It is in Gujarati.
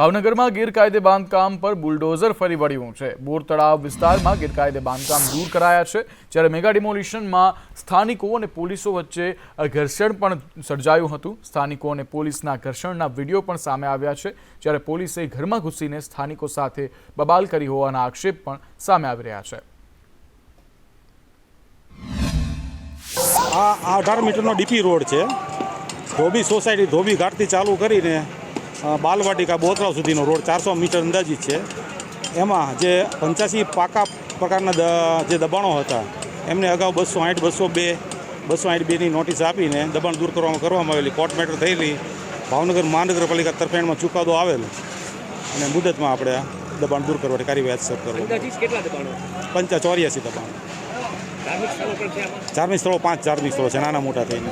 ભાવનગરમાં ગેરકાયદે બાંધકામ પર બુલડોઝર ફરી વળ્યું છે. બોર તળાવ વિસ્તારમાં ગેરકાયદે બાંધકામ દૂર કરાયા છે. જ્યારે મેગા ડિમોલિશનમાં સ્થાનિકો અને પોલીસો વચ્ચે ઘર્ષણ પણ સર્જાયું હતું. સ્થાનિકો અને પોલીસના ઘર્ષણના વીડિયો પણ સામે આવ્યા છે. જ્યારે પોલીસે ઘરમાં ઘૂસીને સ્થાનિકો સાથે બબાલ કરી હોવાના આક્ષેપ પણ સામે આવી રહ્યા છે. આ અઢાર મીટરનો ડીપી રોડ છે. ધોબી સોસાયટી ધોબી ઘાટથી ચાલુ કરીને બાલવાટિકા બોતરાવ સુધીનો રોડ ચારસો મીટર અંદાજિત છે. એમાં જે પંચ્યાસી પાકા પ્રકારના જે દબાણો હતા એમને અગાઉ બસો આઠ બસો બે બસો આઠ બેની નોટિસ આપીને દબાણ દૂર કરવામાં કરવામાં આવેલી. કોર્ટ મેટર થયેલી. ભાવનગર મહાનગરપાલિકા તરફેણમાં ચુકાદો આવેલ. અને મુદતમાં આપણે દબાણ દૂર કરવાની કાર્યવાહી શરૂ કરવા પંચા ચોર્યાસી દબાણ. ધાર્મિક સ્થળો ધાર્મિક પાંચ ધાર્મિક સ્થળો છે નાના મોટા થઈને.